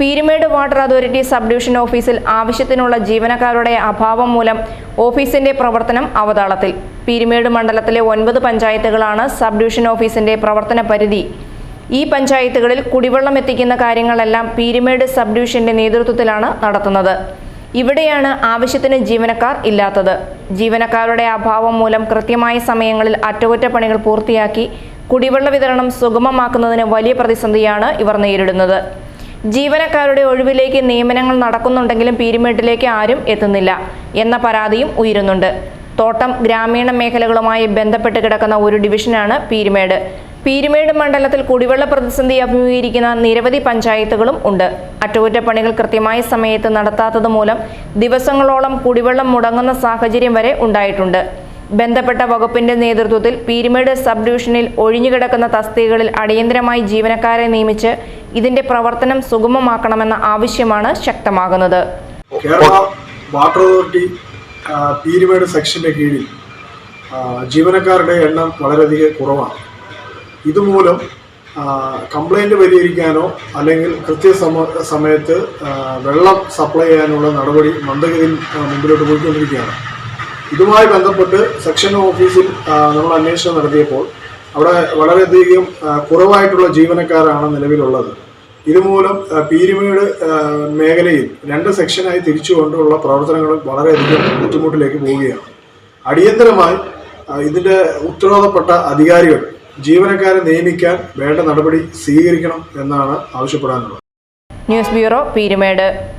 Peermade water authority sub division ഓഫീസിൽ ആവശ്യത്തിനുള്ള ജീവനക്കാരുടെ അഭാവം മൂലം ഓഫീസിന്റെ പ്രവർത്തനം അവതാളത്തിൽ. പീരുമേട് മണ്ഡലത്തിലെ ഒൻപത് പഞ്ചായത്തുകളാണ് സബ് ഡിവിഷൻ ഓഫീസിന്റെ പ്രവർത്തന പരിധി. ഈ പഞ്ചായത്തുകളിൽ കുടിവെള്ളം എത്തിക്കുന്ന കാര്യങ്ങളെല്ലാം പീരുമേട് സബ് ഡിവിഷന്റെ നേതൃത്വത്തിലാണ് നടത്തുന്നത്. ഇവിടെയാണ് ആവശ്യത്തിന് ജീവനക്കാർ ഇല്ലാത്തത്. ജീവനക്കാരുടെ അഭാവം മൂലം കൃത്യമായ സമയങ്ങളിൽ അറ്റകുറ്റപ്പണികൾ പൂർത്തിയാക്കി കുടിവെള്ള വിതരണം സുഗമമാക്കുന്നതിന് വലിയ പ്രതിസന്ധിയാണ് ഇവർ നേരിടുന്നത്. ജീവനക്കാരുടെ ഒഴിവിലേക്ക് നിയമനങ്ങൾ നടക്കുന്നുണ്ടെങ്കിലും പീരുമേട്ടിലേക്ക് ആരും എത്തുന്നില്ല എന്ന പരാതിയും ഉയരുന്നുണ്ട്. തോട്ടം ഗ്രാമീണ മേഖലകളുമായി ബന്ധപ്പെട്ട് കിടക്കുന്ന ഒരു ഡിവിഷനാണ് പീരുമേട്. പീരുമേട് മണ്ഡലത്തിൽ കുടിവെള്ള പ്രതിസന്ധി അഭിമുഖീകരിക്കുന്ന നിരവധി പഞ്ചായത്തുകളും ഉണ്ട്. അറ്റകുറ്റപ്പണികൾ കൃത്യമായ സമയത്ത് നടത്താത്തത് മൂലം ദിവസങ്ങളോളം കുടിവെള്ളം മുടങ്ങുന്ന സാഹചര്യം വരെ ഉണ്ടായിട്ടുണ്ട്. ബന്ധപ്പെട്ട വകുപ്പിന്റെ നേതൃത്വത്തിൽ പീരുമേട് സബ് ഡിവിഷനിൽ ഒഴിഞ്ഞുകിടക്കുന്ന തസ്തികകളിൽ അടിയന്തരമായി ജീവനക്കാരെ നിയമിച്ച് ഇതിന്റെ പ്രവർത്തനം സുഗമമാക്കണമെന്ന ആവശ്യമാണ് ശക്തമാകുന്നത്. കേരള വാട്ടർ അതോറിറ്റി പീരുമേട് സെക്ഷന്റെ കീഴിൽ ജീവനക്കാരുടെ എണ്ണം വളരെയധികം കുറവാണ്. ഇതുമൂലം കംപ്ലൈന്റ് പരിഹരിക്കാനോ അല്ലെങ്കിൽ കൃത്യസമ സമയത്ത് വെള്ളം സപ്ലൈ ചെയ്യാനുള്ള നടപടി മന്ദഗതിയിൽ മുമ്പിലോട്ട് പോയിക്കൊണ്ടിരിക്കുകയാണ്. ഇതുമായി ബന്ധപ്പെട്ട് സെക്ഷൻ ഓഫീസിൽ നമ്മൾ അന്വേഷണം നടത്തിയപ്പോൾ അവിടെ വളരെയധികം കുറവായിട്ടുള്ള ജീവനക്കാരാണ് നിലവിലുള്ളത്. ഇതുമൂലം പീരുമേട് മേഖലയിൽ രണ്ട് സെക്ഷനായി തിരിച്ചുകൊണ്ടുള്ള പ്രവർത്തനങ്ങൾ വളരെയധികം ബുദ്ധിമുട്ടിലേക്ക് പോവുകയാണ്. അടിയന്തരമായി ഇതിന്റെ ഉത്തരവാദപ്പെട്ട അധികാരികൾ ജീവനക്കാരെ നിയമിക്കാൻ വേണ്ട നടപടി സ്വീകരിക്കണം എന്നാണ് ആവശ്യപ്പെടാനുള്ളത്. News bureau Peermade.